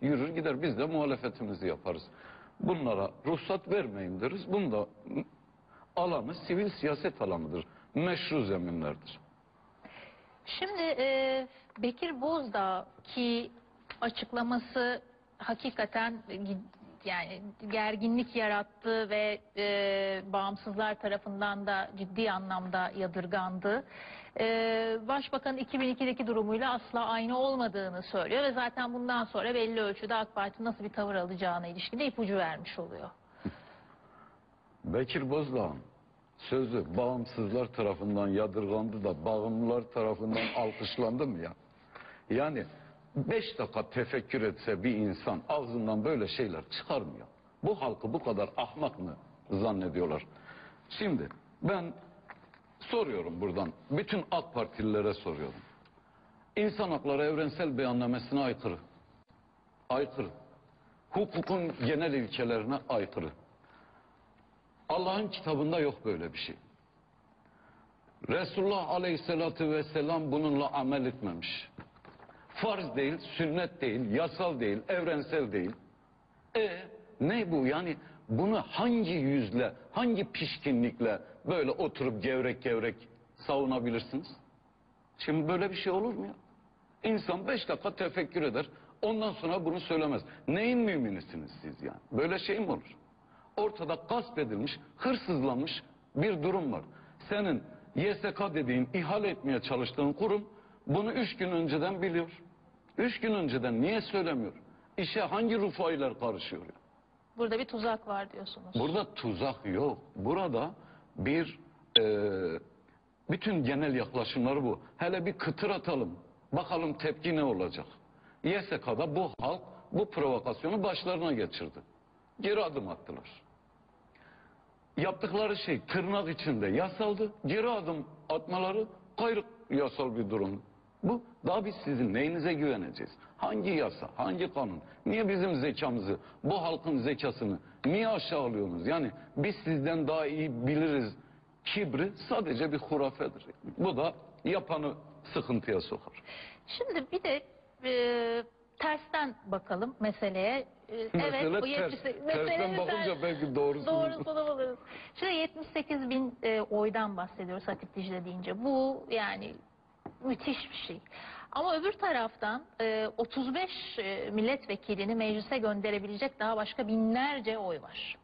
yürür gider. Biz de muhalefetimizi yaparız. Bunlara ruhsat vermeyin deriz. Bunda alanı sivil siyaset alanıdır. Meşru zeminlerdir. Şimdi e, Bekir Bozdağ ki açıklaması hakikaten yani gerginlik yarattı ve e, bağımsızlar tarafından da ciddi anlamda yadırgandı. E, Başbakan 2002'deki durumuyla asla aynı olmadığını söylüyor ve zaten bundan sonra belli ölçüde AK Parti nasıl bir tavır alacağına ilişkin de ipucu vermiş oluyor. Bekir Bozdağ'ın sözü bağımsızlar tarafından yadırgandı da bağımlılar tarafından alkışlandı mı ya? Yani beş dakika tefekkür etse bir insan ağzından böyle şeyler çıkar mı ya? Bu halkı bu kadar ahmak mı zannediyorlar? Şimdi ben soruyorum buradan. Bütün AK Partililere soruyorum. İnsan hakları evrensel beyannamesine aykırı. Aykırı. Hukukun genel ilkelerine aykırı. Allah'ın kitabında yok böyle bir şey. Resulullah Aleyhisselatü Vesselam bununla amel etmemiş. Farz değil, sünnet değil, yasal değil, evrensel değil. E ne bu yani bunu hangi yüzle, hangi pişkinlikle böyle oturup gevrek gevrek savunabilirsiniz? Şimdi böyle bir şey olur mu ya? İnsan beş dakika tefekkür eder. Ondan sonra bunu söylemez. Neyin müminisiniz siz yani? Böyle şey mi olur? Ortada gasp edilmiş, hırsızlanmış bir durum var. Senin YSK dediğin, ihale etmeye çalıştığın kurum bunu üç gün önceden biliyor. Üç gün önceden niye söylemiyor? İşe hangi rufailer karışıyor? ya? Burada bir tuzak var diyorsunuz. Burada tuzak yok. Burada bir e, bütün genel yaklaşımları bu. Hele bir kıtır atalım. Bakalım tepki ne olacak? YSK'da bu halk bu provokasyonu başlarına geçirdi. Geri adım attılar. Yaptıkları şey tırnak içinde yasaldı. Geri adım atmaları gayrı yasal bir durum. Bu daha biz sizin neyinize güveneceğiz? Hangi yasa, hangi kanun? Niye bizim zekamızı, bu halkın zekasını niye aşağılıyorsunuz? Yani biz sizden daha iyi biliriz. Kibri sadece bir hurafedir. Bu da yapanı sıkıntıya sokar. Şimdi bir de e, tersten bakalım meseleye. E, Mesele bu ters. 78 Tersten meselenin bakınca ters- belki doğrusunu- Doğrusunu buluruz. Şimdi 78 bin e, oydan bahsediyoruz Hatip Dicle deyince. Bu yani müthiş bir şey. Ama öbür taraftan e, 35 e, milletvekilini meclise gönderebilecek daha başka binlerce oy var.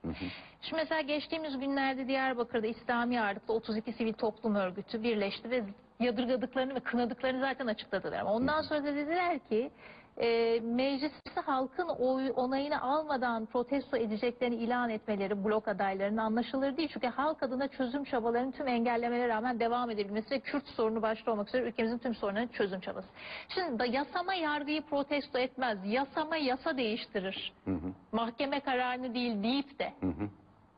Şimdi mesela geçtiğimiz günlerde Diyarbakır'da İslami ağırlıklı 32 sivil toplum örgütü birleşti ve yadırgadıklarını ve kınadıklarını zaten açıkladılar. Ondan sonra da dediler ki e, mecliste halkın oy, onayını almadan protesto edeceklerini ilan etmeleri blok adaylarının anlaşılır değil. Çünkü halk adına çözüm çabalarının tüm engellemelere rağmen devam edebilmesi ve Kürt sorunu başta olmak üzere ülkemizin tüm sorunlarının çözüm çabası. Şimdi da yasama yargıyı protesto etmez. Yasama yasa değiştirir. Mahkeme kararını değil deyip de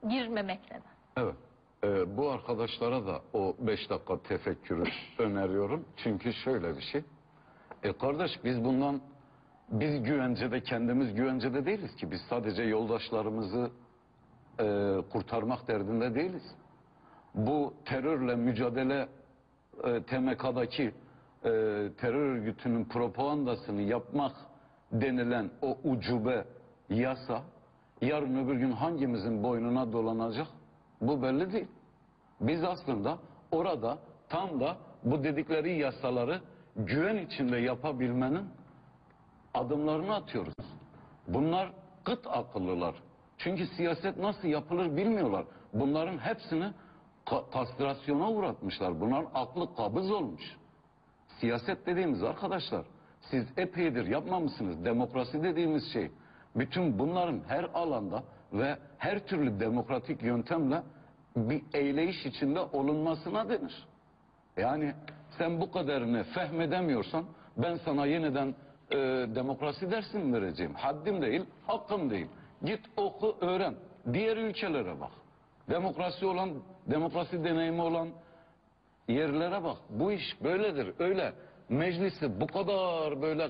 girmemek neden? Evet. Ee, bu arkadaşlara da o beş dakika tefekkürü öneriyorum. Çünkü şöyle bir şey. E kardeş biz bundan biz güvencede kendimiz güvencede değiliz ki. Biz sadece yoldaşlarımızı e, kurtarmak derdinde değiliz. Bu terörle mücadele e, TMK'daki e, terör örgütünün propagandasını yapmak denilen o ucube yasa yarın öbür gün hangimizin boynuna dolanacak bu belli değil. Biz aslında orada tam da bu dedikleri yasaları güven içinde yapabilmenin adımlarını atıyoruz. Bunlar kıt akıllılar. Çünkü siyaset nasıl yapılır bilmiyorlar. Bunların hepsini ka- kastrasyona uğratmışlar. Bunların aklı kabız olmuş. Siyaset dediğimiz arkadaşlar siz epeydir yapmamışsınız. Demokrasi dediğimiz şey bütün bunların her alanda ve her türlü demokratik yöntemle bir eyleyiş içinde olunmasına denir. Yani sen bu kadarını fehmedemiyorsan ben sana yeniden e, demokrasi dersi mi vereceğim? Haddim değil, hakkım değil. Git oku, öğren. Diğer ülkelere bak. Demokrasi olan, demokrasi deneyimi olan yerlere bak. Bu iş böyledir. Öyle meclisi bu kadar böyle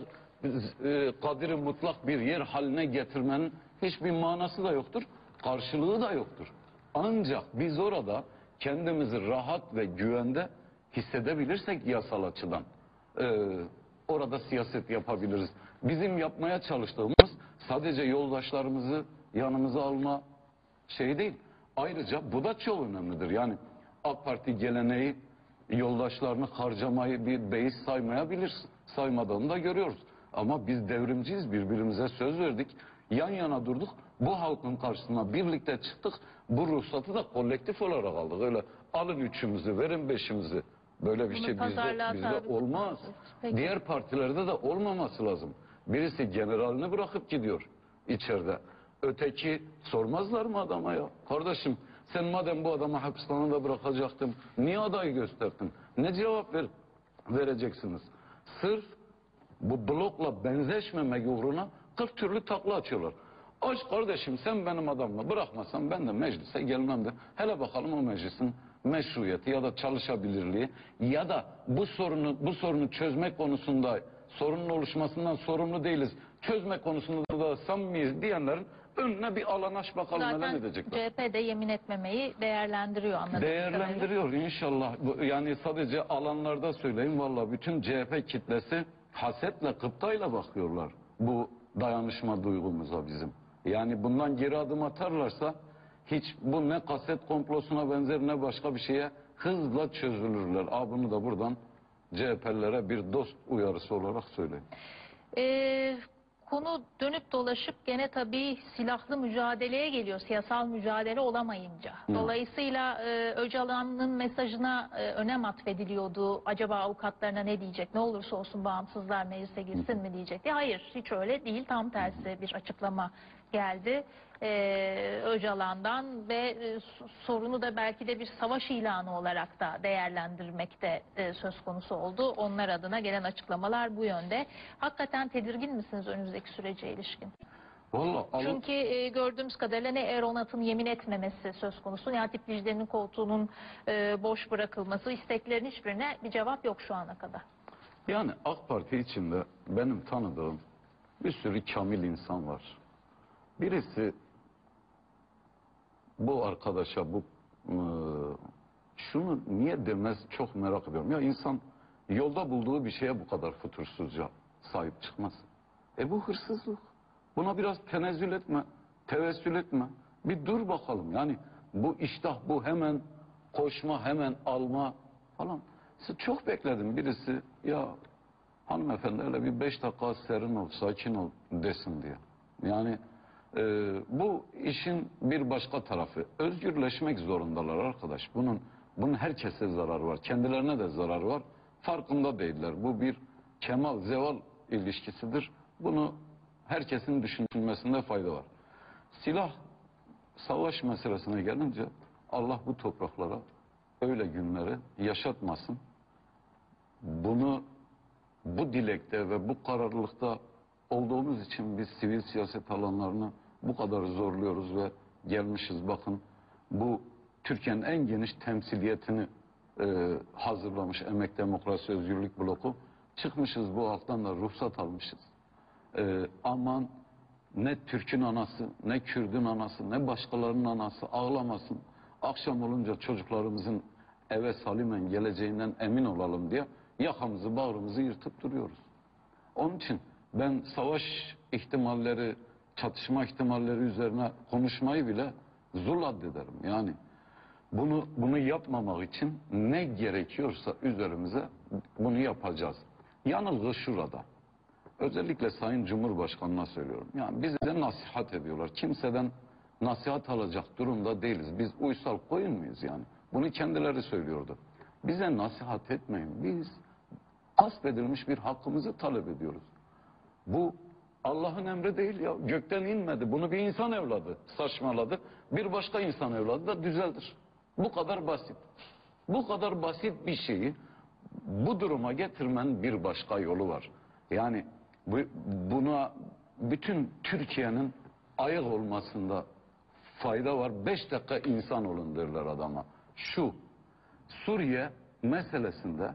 e, kadiri mutlak bir yer haline getirmenin hiçbir manası da yoktur. Karşılığı da yoktur. Ancak biz orada kendimizi rahat ve güvende hissedebilirsek yasal açıdan e, orada siyaset yapabiliriz. Bizim yapmaya çalıştığımız sadece yoldaşlarımızı yanımıza alma şey değil. Ayrıca bu da çok önemlidir. Yani AK Parti geleneği yoldaşlarını harcamayı bir beis saymayabilirsin. Saymadığını da görüyoruz. Ama biz devrimciyiz birbirimize söz verdik. Yan yana durduk. Bu halkın karşısına birlikte çıktık. Bu ruhsatı da kolektif olarak aldık. Öyle alın üçümüzü verin beşimizi. Böyle bir Bunu şey bizde, pazarlığa bizde tabi olmaz. Peki. Diğer partilerde de olmaması lazım. Birisi generalini bırakıp gidiyor içeride. Öteki sormazlar mı adama ya? Kardeşim sen madem bu adamı hapishanede bırakacaktın niye adayı gösterdin? Ne cevap ver, vereceksiniz? Sırf bu blokla benzeşmemek uğruna 40 türlü takla açıyorlar. Aç kardeşim sen benim adamla bırakmasan ben de meclise gelmem de. Hele bakalım o meclisin meşruiyeti ya da çalışabilirliği ya da bu sorunu bu sorunu çözmek konusunda sorunun oluşmasından sorumlu değiliz. Çözme konusunda da samimiyiz diyenlerin önüne bir alan aç bakalım neler Zaten edecekler. CHP de yemin etmemeyi değerlendiriyor anladığım kadarıyla. Değerlendiriyor inşallah. Bu- Yani sadece alanlarda söyleyeyim valla bütün CHP kitlesi hasetle kıptayla bakıyorlar bu dayanışma duygumuza bizim. Yani bundan geri adım atarlarsa hiç bu ne kaset komplosuna benzer ne başka bir şeye hızla çözülürler. Aa, bunu da buradan CHP'lilere bir dost uyarısı olarak söyleyeyim. Ee, konu dönüp dolaşıp gene tabii silahlı mücadeleye geliyor. Siyasal mücadele olamayınca. Dolayısıyla e, Öcalan'ın mesajına e, önem atfediliyordu. Acaba avukatlarına ne diyecek? Ne olursa olsun bağımsızlar meclise girsin mi diyecek diye. Hayır hiç öyle değil. Tam tersi bir açıklama geldi. Ee, Öcalan'dan ve e, sorunu da belki de bir savaş ilanı olarak da değerlendirmekte e, söz konusu oldu. Onlar adına gelen açıklamalar bu yönde. Hakikaten tedirgin misiniz önümüzdeki sürece ilişkin? Valla al- Çünkü e, gördüğümüz kadarıyla ne Eronat'ın yemin etmemesi söz konusu ne Hatip Dicle'nin koltuğunun e, boş bırakılması isteklerin hiçbirine bir cevap yok şu ana kadar. Yani AK Parti içinde benim tanıdığım bir sürü kamil insan var. Birisi bu arkadaşa bu e, şunu niye demez çok merak ediyorum. Ya insan yolda bulduğu bir şeye bu kadar fütursuzca sahip çıkmaz. E bu hırsızlık. Buna biraz tenezzül etme, tevessül etme. Bir dur bakalım. Yani bu iştah, bu hemen koşma, hemen alma falan. Siz çok bekledim birisi ya hanımefendi öyle bir beş dakika serin ol, sakin ol desin diye. Yani e, bu işin bir başka tarafı. Özgürleşmek zorundalar arkadaş. Bunun bunun herkese zararı var. Kendilerine de zararı var. Farkında değiller. Bu bir kemal, zeval ilişkisidir. Bunu herkesin düşünmesinde fayda var. Silah, savaş meselesine gelince Allah bu topraklara öyle günleri yaşatmasın. Bunu bu dilekte ve bu kararlılıkta olduğumuz için biz sivil siyaset alanlarını bu kadar zorluyoruz ve gelmişiz bakın bu Türkiye'nin en geniş temsiliyetini e, hazırlamış Emek Demokrasi Özgürlük Bloku çıkmışız bu halktan da ruhsat almışız. E, aman ne Türk'ün anası, ne Kürd'ün anası, ne başkalarının anası ağlamasın. Akşam olunca çocuklarımızın eve salimen geleceğinden emin olalım diye yakamızı bağrımızı yırtıp duruyoruz. Onun için ben savaş ihtimalleri, çatışma ihtimalleri üzerine konuşmayı bile zul addederim. Yani bunu bunu yapmamak için ne gerekiyorsa üzerimize bunu yapacağız. Yanılgı şurada. Özellikle Sayın Cumhurbaşkanı'na söylüyorum. Yani bize nasihat ediyorlar. Kimseden nasihat alacak durumda değiliz. Biz uysal koyun muyuz yani? Bunu kendileri söylüyordu. Bize nasihat etmeyin. Biz gasp edilmiş bir hakkımızı talep ediyoruz. Bu Allah'ın emri değil ya. Gökten inmedi. Bunu bir insan evladı saçmaladı. Bir başka insan evladı da düzeldir. Bu kadar basit. Bu kadar basit bir şeyi bu duruma getirmenin bir başka yolu var. Yani bu, buna bütün Türkiye'nin ayık olmasında fayda var. Beş dakika insan olun derler adama. Şu Suriye meselesinde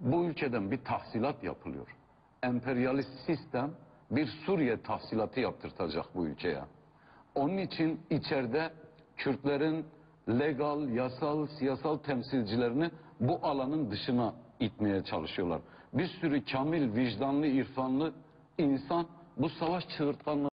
bu ülkeden bir tahsilat yapılıyor. Emperyalist sistem bir Suriye tahsilatı yaptırtacak bu ülkeye. Onun için içeride Kürtlerin legal, yasal, siyasal temsilcilerini bu alanın dışına itmeye çalışıyorlar. Bir sürü kamil, vicdanlı, irfanlı insan bu savaş çığırtkanlığı